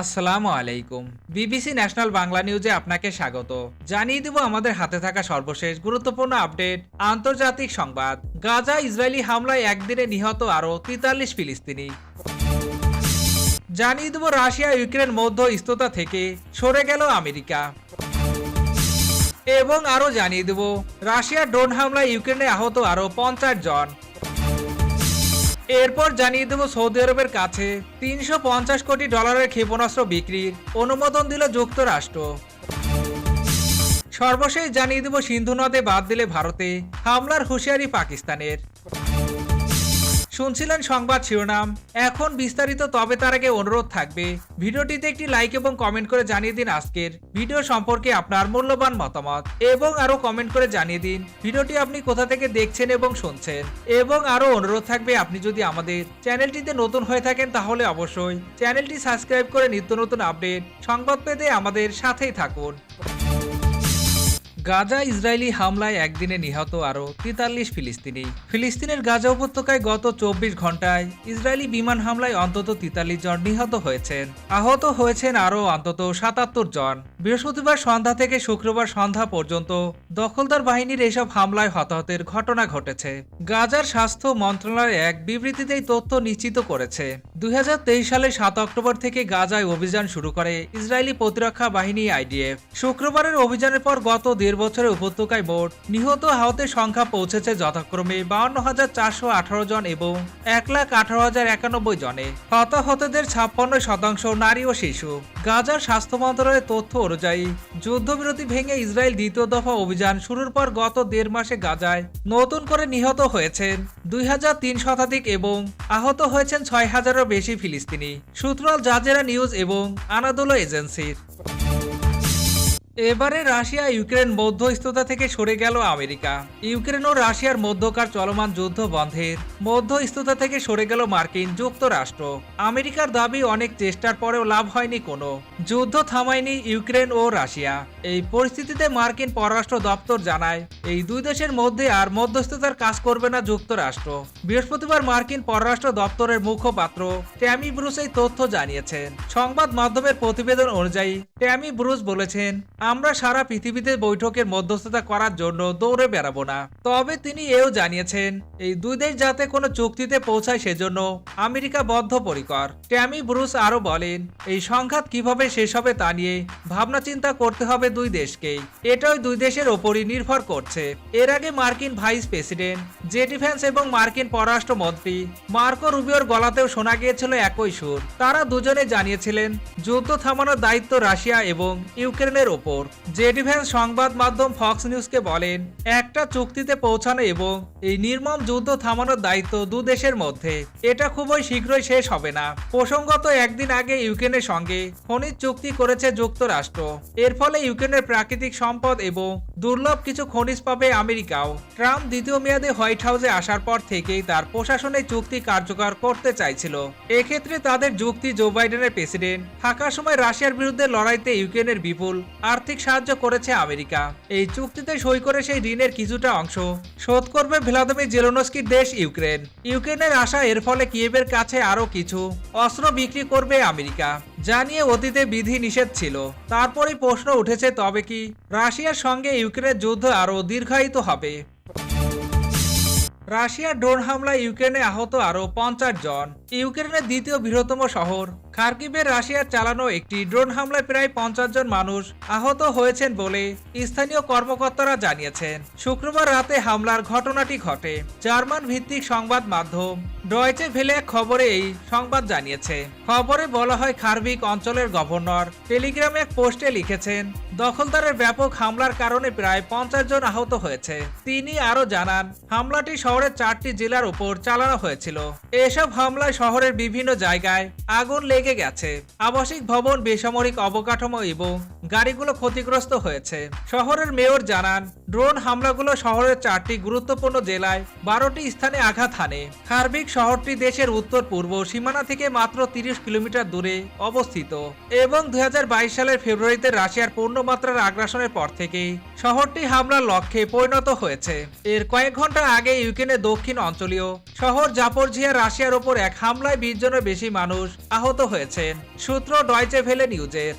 আসসালামু আলাইকুম। BBC national Bangla নিউজে আপনাকে স্বাগত। জানিয়ে দেব আমাদের হাতে থাকা সর্বশেষ গুরুত্বপূর্ণ আপডেট। আন্তর্জাতিক সংবাদ। গাজা ইসরায়েলি হামলায় একদিনে নিহত আরও তেতাল্লিশ ফিলিস্তিনি। জানিয়ে দেব রাশিয়া, ইউক্রেন, মধ্য স্থতা থেকে সরে গেল আমেরিকা। এবং আরও জানিয়ে দেব, রাশিয়া ড্রোন হামলায় ইউক্রেনে আহত আরও পঞ্চাশ জন। এরপর জানিয়ে দেব সৌদি আরবের কাছে। তিনশো পঞ্চাশ কোটি ডলারের ক্ষেপণাস্ত্র বিক্রির অনুমোদন দিল যুক্তরাষ্ট্র। সর্বশেষ জানিয়ে দেব সিন্ধু নদে বাদ দিলে ভারতে হামলার হুঁশিয়ারি পাকিস্তানের। শুনছিলেন সংবাদ শিরোনাম। এখন বিস্তারিত তবে তার আগে অনুরোধ থাকবে। ভিডিওটিতে একটি লাইক এবং কমেন্ট করে জানিয়ে দিন আজকের ভিডিও সম্পর্কে আপনার মূল্যবান মতামত এবং আরও কমেন্ট করে জানিয়ে দিন ভিডিওটি আপনি কোথা থেকে দেখছেন এবং শুনছেন। এবং আরও অনুরোধ থাকবে আপনি যদি আমাদের চ্যানেলটিতে নতুন হয়ে থাকেন তাহলে অবশ্যই চ্যানেলটি সাবস্ক্রাইব করে নিত্য নতুন আপডেট সংবাদ পেতে আমাদের সাথেই থাকুন। গাজা ইসরায়েলি হামলায় একদিনে নিহত আরও তেতাল্লিশ ফিলিস্তিনি। ফিলিস্তিনের গাজা উপত্যকায় গত চব্বিশ ঘন্টায় ইসরায়েলি বিমান হামলায় অন্তত তেতাল্লিশ জন নিহত হয়েছেন। আহত হয়েছেন আরও অন্তত সাতাত্তর জন। বৃহস্পতিবার সন্ধ্যা থেকে শুক্রবার সন্ধ্যা পর্যন্ত দখলদার বাহিনীর এসব হামলায় হতাহতের ঘটনা ঘটেছে। গাজার স্বাস্থ্য মন্ত্রণালয় এক বিবৃতিতে এই তথ্য নিশ্চিত করেছে। দুই হাজার তেইশ সালে সাত অক্টোবর থেকে গাজায় অভিযান শুরু করে ইসরায়েলি প্রতিরক্ষা বাহিনী আইডিএফ। শুক্রবারের অভিযানের পর গত দেড় বছরে উপত্যকায় মোট নিহত আহতের সংখ্যা পৌঁছেছে যথাক্রমে বাউন্ন হাজার চারশো আঠারো জন এবং এক লাখ আঠারো হাজার একানব্বই জনে। হতাহতদের ছাপ্পান্ন শতাংশ নারী ও শিশু। গাজার স্বাস্থ্য মন্ত্রণালয়ের তথ্য অনুযায়ী, যুদ্ধবিরতি ভেঙে ইসরায়েল দ্বিতীয় দফা অভিযান শুরুর পর গত দেড় মাসে গাজায় নতুন করে নিহত হয়েছেন দুই হাজার তিন শতাধিক এবং আহত হয়েছেন ছয় হাজারও বেশি ফিলিস্তিনি। সূত্রাল জাজেরা নিউজ এবং আনাদোলো এজেন্সির। এবারে রাশিয়া ইউক্রেন মধ্যস্থতা থেকে সরে গেল আমেরিকা। ইউক্রেন ও রাশিয়ার মধ্যকার চলমান যুদ্ধ বন্ধের মধ্যস্থতা থেকে সরে গেল মার্কিন যুক্তরাষ্ট্র। আমেরিকার দাবি, অনেক চেষ্টার পরেও লাভ হয়নি কোনো। যুদ্ধ থামায়নি ইউক্রেন ও রাশিয়া। এই পরিস্থিতিতে মার্কিন পররাষ্ট্র দপ্তর জানায়, এই দুই দেশের মধ্যে আর মধ্যস্থতার কাজ করবে না যুক্তরাষ্ট্র। বৃহস্পতিবার মার্কিন পররাষ্ট্র দপ্তরের মুখপাত্র ট্যামি ব্রুস এই তথ্য জানিয়েছেন। সংবাদ মাধ্যমের প্রতিবেদন অনুযায়ী, ট্যামি ব্রুস বলেছেন আমরা সারা পৃথিবীতে বৈঠকের মধ্যস্থতা করার জন্য দৌড়ে বেড়াবো না। তবে তিনি এও জানিয়েছেন, এই দুই দেশ যাতে কোনো চুক্তিতে পৌঁছায় সেজন্য আমেরিকা বদ্ধপরিকর। ট্যামি ব্রুস আরও বলেন, এই সংঘাত কীভাবে শেষ হবে তা নিয়ে ভাবনা চিন্তা করতে হবে দুই দেশকেই এটাই দুই দেশের ওপরই নির্ভর করছে। এর আগে মার্কিন ভাইস প্রেসিডেন্ট, জে ডিফেন্স এবং মার্কিন পররাষ্ট্রমন্ত্রী মার্কো রুবিওর গলাতেও শোনা গিয়েছিল একই সুর। তারা দুজনে জানিয়েছিলেন, যুদ্ধ থামানোর দায়িত্ব রাশিয়া এবং ইউক্রেনের ওপর। জে ডিফেন্স সংবাদ মাধ্যম ফক্স নিউজকে বলেন, একটা চুক্তিতে পৌঁছানো এবং এই নির্মম যুদ্ধ থামানোর দায়িত্ব দু দেশের মধ্যে। এটা খুবই শীঘ্রই শেষ হবে না। প্রসঙ্গত একদিন আগে ইউক্রেনের সঙ্গে খনিজ চুক্তি করেছে যুক্তরাষ্ট্র। এর ফলে ইউক্রেনের প্রাকৃতিক সম্পদ এবং দুর্লভ কিছু খনিজ পাবে আমেরিকাও। ট্রাম্প দ্বিতীয় মেয়াদে হোয়াইট হাউসে আসার পর থেকেই তার প্রশাসনে চুক্তি কার্যকর করতে চাইছিল। এক্ষেত্রে তাদের যুক্তি জো বাইডেনের প্রেসিডেন্ট। থাকার সময় রাশিয়ার বিরুদ্ধে লড়াইতে ইউক্রেনের বিপুল আর্থিক সাহায্য করেছে আমেরিকা। এই চুক্তিতে সই করে সেই ঋণের কিছুটা অংশ। শোধ করবে ভ্লাদিমির জেলোনস্কির দেশ ইউক্রেন। ইউক্রেনের আশা এর ফলে কিয়েভের কাছে আরও কিছু অস্ত্র বিক্রি করবে আমেরিকা। যা নিয়ে অতীতে বিধি নিষেধ ছিল। তারপরেই প্রশ্ন উঠেছে তবে কি রাশিয়ার সঙ্গে ইউক্রেনের যুদ্ধ আরও দীর্ঘায়িত হবে। রাশিয়ার ড্রোন হামলায় ইউক্রেনে আহত আরও পঞ্চাশ জন। ইউক্রেনের দ্বিতীয় বৃহত্তম শহর। খার্কিবের রাশিয়ার চালানো একটি ড্রোন হামলায় প্রায় পঞ্চাশ জন মানুষ আহত হয়েছেন বলে স্থানীয় কর্মকর্তারা জানিয়েছেন। শুক্রবার রাতে হামলার ঘটনাটি ঘটে। জার্মান ভিত্তিক সংবাদ মাধ্যম ডয়েচে ভেলে এক খবরে এই সংবাদ জানিয়েছে। খবরে বলা হয় খার্বিক অঞ্চলের গভর্নর টেলিগ্রামে এক পোস্টে লিখেছেন, দখলদারের ব্যাপক হামলার কারণে প্রায় পঞ্চাশ জন আহত হয়েছে। তিনি আরও জানান, হামলাটি শহরের চারটি জেলার উপর চালানো হয়েছিল। এসব হামলায় শহরের বিভিন্ন জায়গায় আগুন লেগে গেছে। আবাসিক ভবন, বেসামরিক অবকাঠামো এবং গাড়িগুলো ক্ষতিগ্রস্ত হয়েছে। শহরের মেয়র জানান ড্রোন হামলাগুলো শহরের চারটি গুরুত্বপূর্ণ জেলায়, বারোটি স্থানে আঘাত হানে। খারবিক শহরটি দেশের উত্তর পূর্ব সীমানা থেকে মাত্র তিরিশ কিলোমিটার দূরে অবস্থিত এবং দু হাজার বাইশ সালের ফেব্রুয়ারিতে রাশিয়ার পূর্ণমাত্রার আগ্রাসনের পর থেকেই শহরটি হামলার লক্ষ্যে পরিণত হয়েছে। এর কয়েক ঘণ্টা আগে ইউক্রেনের দক্ষিণ অঞ্চলীয় শহর জাপরঝিয়া রাশিয়ার ওপর এক হামলায় বিশ জনের বেশি মানুষ আহত হয়েছেন, সূত্র ডয়চে ভেলে নিউজের।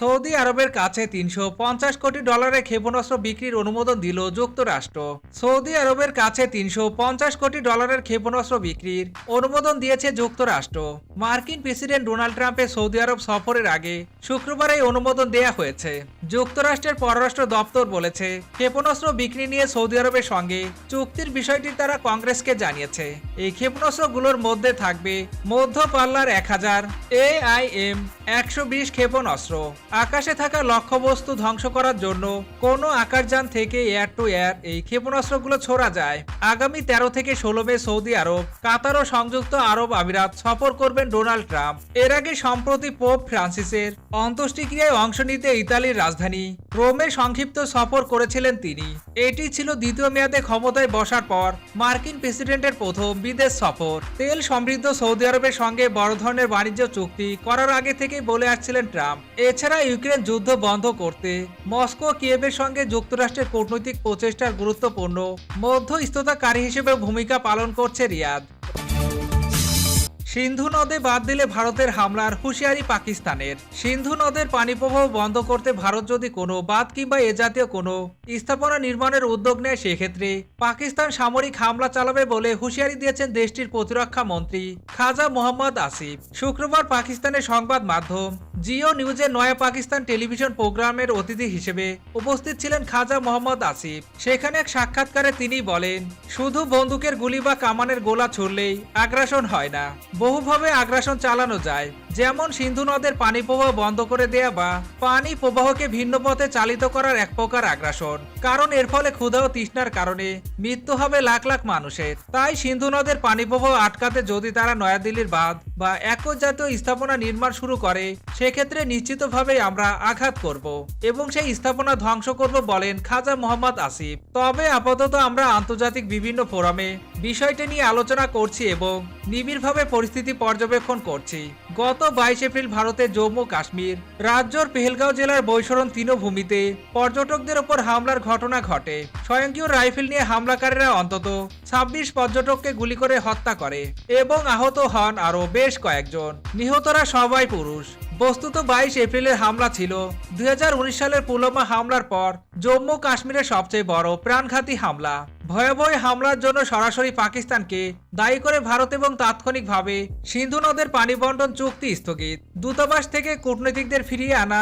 সৌদি আরবের কাছে তিনশো পঞ্চাশ কোটি ডলারের ক্ষেপণাস্ত্র বিক্রির অনুমোদন দিল যুক্তরাষ্ট্র। সৌদি আরবের কাছে তিনশো পঞ্চাশ কোটি ডলারের ক্ষেপণাস্ত্র বিক্রির অনুমোদন দিয়েছে যুক্তরাষ্ট্র। মার্কিন প্রেসিডেন্ট ডোনাল্ড ট্রাম্পের সৌদি আরব সফরের আগে শুক্রবার এই অনুমোদন দেয়া হয়েছে। যুক্তরাষ্ট্রের পররাষ্ট্র দপ্তর বলেছে, ক্ষেপণাস্ত্র বিক্রি নিয়ে সৌদি আরবের সঙ্গে চুক্তির বিষয়টি তারা কংগ্রেসকে জানিয়েছে। এই ক্ষেপণাস্ত্রগুলোর মধ্যে থাকবে মধ্য পাল্লার এক হাজার এআইএম একশো বিশ ক্ষেপণাস্ত্র। আকাশে থাকা লক্ষ্যবস্তু ধ্বংস করার জন্য কোনো আকাশযান থেকে এয়ার টু এয়ার এই ক্ষেপণাস্ত্রগুলো ছোড়া যায়। আগামী তেরো থেকে ষোলো মে সৌদি আরব, কাতার ও সংযুক্ত আরব আমিরাত সফর করবেন ডোনাল্ড ট্রাম্প। এর আগে সম্প্রতি পোপ ফ্রান্সিসের অন্ত্যেষ্টিক্রিয়ায় অংশ নিতে ইতালির রাজধানী রোমে সংক্ষিপ্ত সফর করেছিলেন তিনি। এটি ছিল দ্বিতীয় মেয়াদে ক্ষমতায় বসার পর মার্কিন প্রেসিডেন্টের প্রথম বিদেশ সফর। তেল সমৃদ্ধ সৌদি আরবের সঙ্গে বড় ধরনের বাণিজ্য চুক্তি করার আগে থেকেই বলে আসছিলেন ট্রাম্প। এছাড়া ইউক্রেন যুদ্ধ বন্ধ করতে, মস্কো কিয়েভের সঙ্গে যুক্তরাষ্ট্রের কূটনৈতিক প্রচেষ্টার গুরুত্বপূর্ণ। মধ্যস্থতাকারী হিসেবে ভূমিকা পালন করছে রিয়াদ। সিন্ধু নদে বাদ দিলে ভারতের হামলার হুঁশিয়ারি পাকিস্তানের। সিন্ধু নদের পানি প্রবাহ বন্ধ করতে ভারত যদি কোনো বাদ কিংবা এ জাতীয় কোনো স্থাপনা নির্মাণের উদ্যোগ নেয়, সেক্ষেত্রে পাকিস্তান সামরিক হামলা চালাবে বলে হুঁশিয়ারি দিয়েছেন দেশটির প্রতিরক্ষা মন্ত্রী খাজা মোহাম্মদ আসিফ। শুক্রবার পাকিস্তানের সংবাদ মাধ্যম জিও নিউজের নয়া পাকিস্তান টেলিভিশন প্রোগ্রামের অতিথি হিসেবে উপস্থিত ছিলেন খাজা মোহাম্মদ আসিফ। সেখানে এক সাক্ষাৎকারে তিনি বলেন, শুধু বন্দুকের গুলি বা কামানের গোলা ছুড়লেই আগ্রাসন হয় না। বহুভাবে আগ্রাসন চালানো যায়। যেমন সিন্ধু নদের পানি প্রবাহ বন্ধ করে দেয়া বা পানি প্রবাহকে ভিন্ন পথে চালিত করার এক প্রকার আগ্রাসন। কারণ এর ফলে ক্ষুধা ও তৃষ্ণার কারণে মৃত্যু হবে লাখ লাখ মানুষের। তাই সিন্ধু নদের পানি প্রবাহ আটকাতে যদি তারা নয়াদিল্লির বাঁধ বা একই জাতীয় স্থাপনা নির্মাণ শুরু করে, সেক্ষেত্রে নিশ্চিতভাবে আমরা আঘাত করব এবং সেই স্থাপনা ধ্বংস করব বলেন খাজা মোহাম্মদ আসিফ। তবে আপাতত আমরা আন্তর্জাতিক বিভিন্ন ফোরামে বিষয়টি নিয়ে আলোচনা করছি এবং নিবিড়ভাবে পরিস্থিতি পর্যবেক্ষণ করছি। গত বাইশ এপ্রিল ভারতের জম্মু কাশ্মীর। রাজ্যর পেহেলগাঁও জেলার বৈশরণ তৃণভূমিতে পর্যটকদের ওপর হামলার ঘটনা ঘটে। স্বয়ংক্রিয় রাইফেল নিয়ে হামলাকারীরা অন্তত ছাব্বিশ পর্যটককে গুলি করে হত্যা করে এবং আহত হন আরও বেশ কয়েকজন। নিহতরা সবাই পুরুষ। বস্তুত বাইশ এপ্রিলের হামলা ছিল। দুই সালের পুলওয়ামা হামলার পর জম্মু কাশ্মীরের সবচেয়ে বড় প্রাণঘাতী হামলা। ভয়াবহ হামলার জন্য সরাসরি পাকিস্তানকে দায়ী করে ভারত এবং তাৎক্ষণিকভাবে সিন্ধু নদের পানি বন্টন চুক্তি স্থগিত। দূতাবাস থেকে কূটনীতিকদের ফিরিয়ে আনা